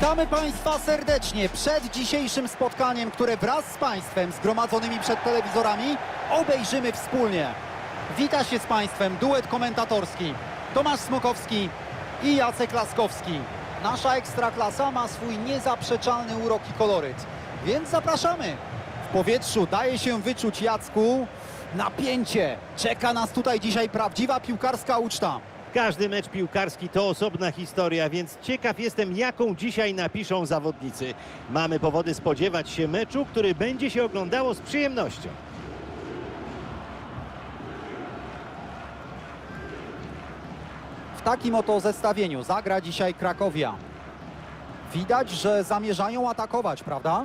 Witamy Państwa serdecznie przed dzisiejszym spotkaniem, które wraz z Państwem zgromadzonymi przed telewizorami obejrzymy wspólnie. Wita się z Państwem duet komentatorski Tomasz Smokowski i Jacek Laskowski. Nasza ekstraklasa ma swój niezaprzeczalny urok i koloryt, więc zapraszamy. W powietrzu daje się wyczuć Jacku napięcie. Czeka nas tutaj dzisiaj prawdziwa piłkarska uczta. Każdy mecz piłkarski to osobna historia, więc ciekaw jestem, jaką dzisiaj napiszą zawodnicy. Mamy powody spodziewać się meczu, który będzie się oglądało z przyjemnością. W takim oto zestawieniu zagra dzisiaj Krakowia. Widać, że zamierzają atakować, prawda?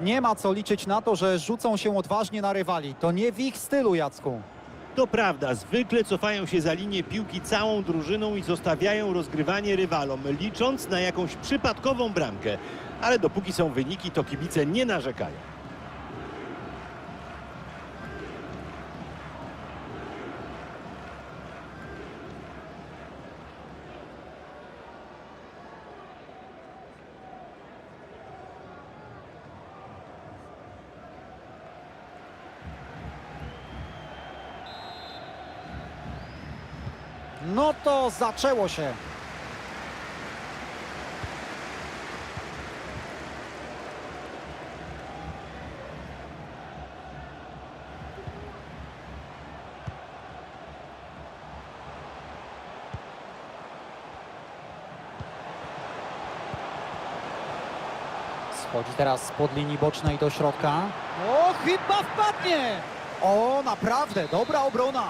Nie ma co liczyć na to, że rzucą się odważnie na rywali. To nie w ich stylu, Jacku. To prawda, zwykle cofają się za linię piłki całą drużyną i zostawiają rozgrywanie rywalom, licząc na jakąś przypadkową bramkę. Ale dopóki są wyniki, to kibice nie narzekają. No to zaczęło się. Schodzi teraz spod linii bocznej do środka. O, chyba wpadnie! O, naprawdę, dobra obrona.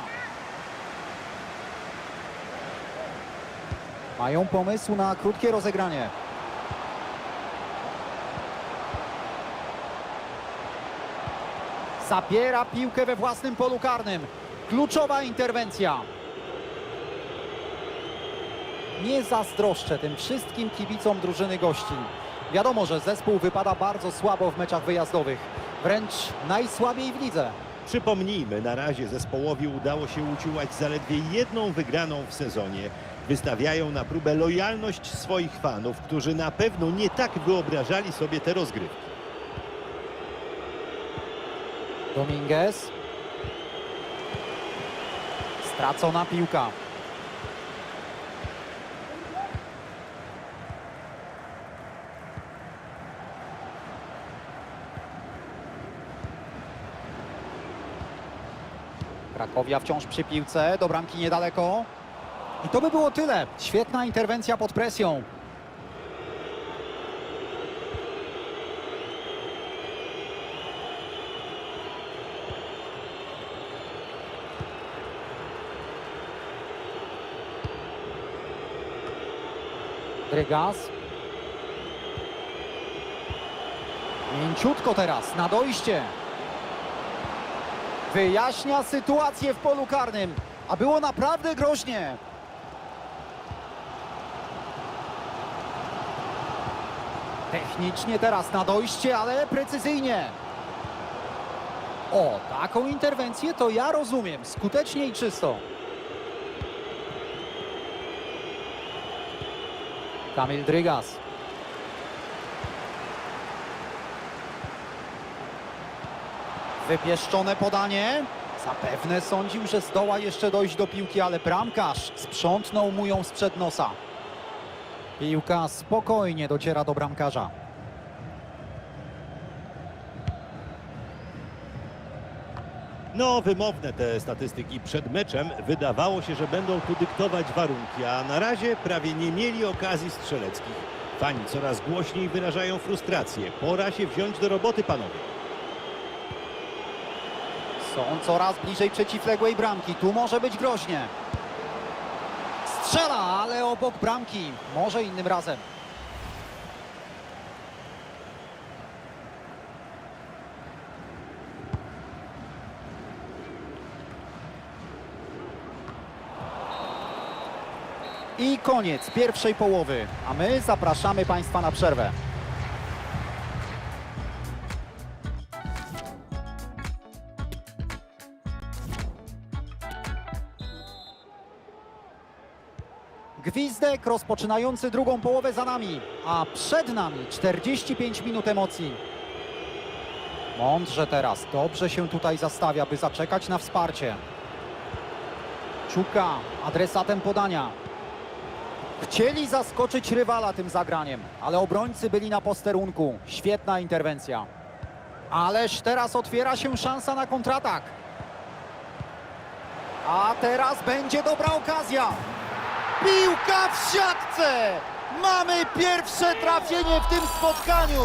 Mają pomysł na krótkie rozegranie. Zabiera piłkę we własnym polu karnym. Kluczowa interwencja. Nie zazdroszczę tym wszystkim kibicom drużyny gości. Wiadomo, że zespół wypada bardzo słabo w meczach wyjazdowych. Wręcz najsłabiej w lidze. Przypomnijmy, na razie zespołowi udało się uciułać zaledwie jedną wygraną w sezonie. Wystawiają na próbę lojalność swoich fanów, którzy na pewno nie tak wyobrażali sobie te rozgrywki. Dominguez. Stracona piłka. Krakowia wciąż przy piłce, do bramki niedaleko. I to by było tyle. Świetna interwencja pod presją. Drygas. Mięciutko teraz, na dojście. Wyjaśnia sytuację w polu karnym, a było naprawdę groźnie. Technicznie teraz na dojście, ale precyzyjnie. O, taką interwencję to ja rozumiem. Skutecznie i czysto. Kamil Drygas. Wypieszczone podanie. Zapewne sądził, że zdoła jeszcze dojść do piłki, ale bramkarz sprzątnął mu ją sprzed nosa. Piłka spokojnie dociera do bramkarza. No, wymowne te statystyki przed meczem. Wydawało się, że będą tu dyktować warunki, a na razie prawie nie mieli okazji strzeleckich. Fani coraz głośniej wyrażają frustrację. Pora się wziąć do roboty, panowie. Są coraz bliżej przeciwległej bramki. Tu może być groźnie ale obok bramki. Może innym razem. I koniec pierwszej połowy, a my zapraszamy Państwa na przerwę. Gwizdek rozpoczynający drugą połowę za nami, a przed nami 45 minut emocji. Mądrze teraz, dobrze się tutaj zastawia, by zaczekać na wsparcie. Czuka adresatem podania. Chcieli zaskoczyć rywala tym zagraniem, ale obrońcy byli na posterunku. Świetna interwencja. Ależ teraz otwiera się szansa na kontratak. A teraz będzie dobra okazja. Piłka w siatce! Mamy pierwsze trafienie w tym spotkaniu!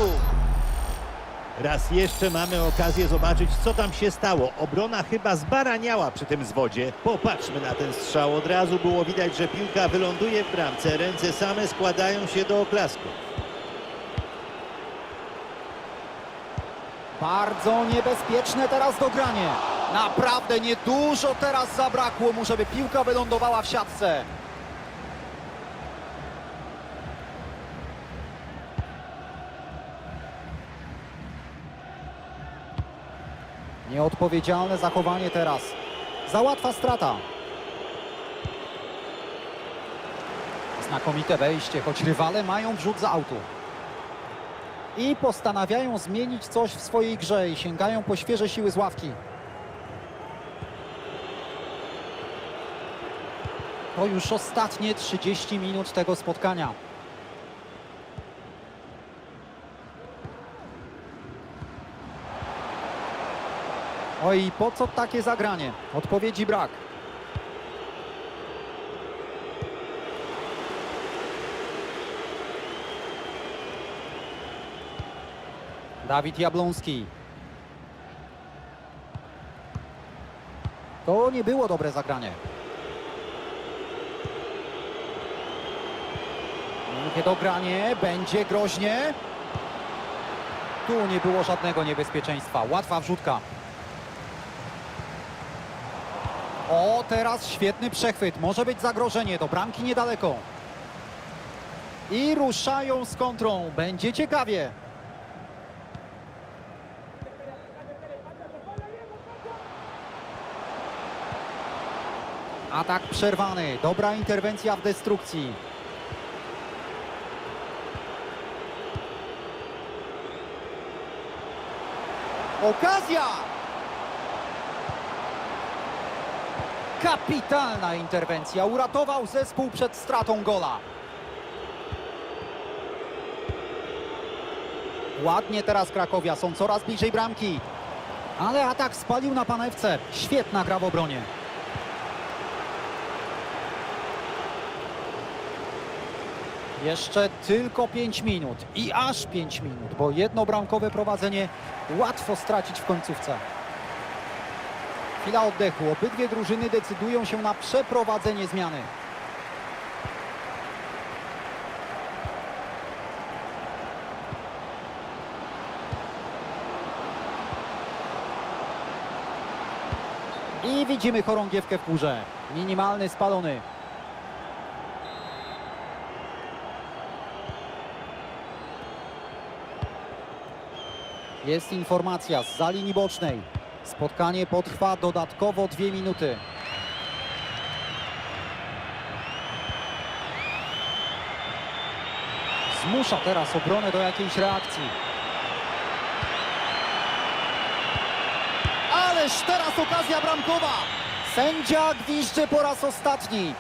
Raz jeszcze mamy okazję zobaczyć, co tam się stało. Obrona chyba zbaraniała przy tym zwodzie. Popatrzmy na ten strzał. Od razu było widać, że piłka wyląduje w bramce. Ręce same składają się do oklasku. Bardzo niebezpieczne teraz dogranie. Naprawdę niedużo teraz zabrakło mu, żeby piłka wylądowała w siatce. Nieodpowiedzialne zachowanie teraz. Za łatwa strata. Znakomite wejście, choć rywale mają wrzut za autu. I postanawiają zmienić coś w swojej grze i sięgają po świeże siły z ławki. To już ostatnie 30 minut tego spotkania. Oj, po co takie zagranie? Odpowiedzi brak. Dawid Jabłoński. To nie było dobre zagranie. Długie dogranie, będzie groźnie. Tu nie było żadnego niebezpieczeństwa. Łatwa wrzutka. O, teraz świetny przechwyt. Może być zagrożenie. Do bramki niedaleko. I ruszają z kontrą. Będzie ciekawie. Atak przerwany. Dobra interwencja w destrukcji. Okazja! Kapitalna interwencja. Uratował zespół przed stratą gola. Ładnie teraz Krakowia. Są coraz bliżej bramki. Ale atak spalił na panewce. Świetna gra w obronie. Jeszcze tylko 5 minut i aż 5 minut, bo jedno bramkowe prowadzenie łatwo stracić w końcówce. Chwila oddechu. Obydwie drużyny decydują się na przeprowadzenie zmiany. I widzimy chorągiewkę w górze. Minimalny spalony. Jest informacja z za linii bocznej. Spotkanie potrwa dodatkowo dwie minuty. Zmusza teraz obronę do jakiejś reakcji. Ależ teraz okazja bramkowa! Sędzia gwizdże po raz ostatni.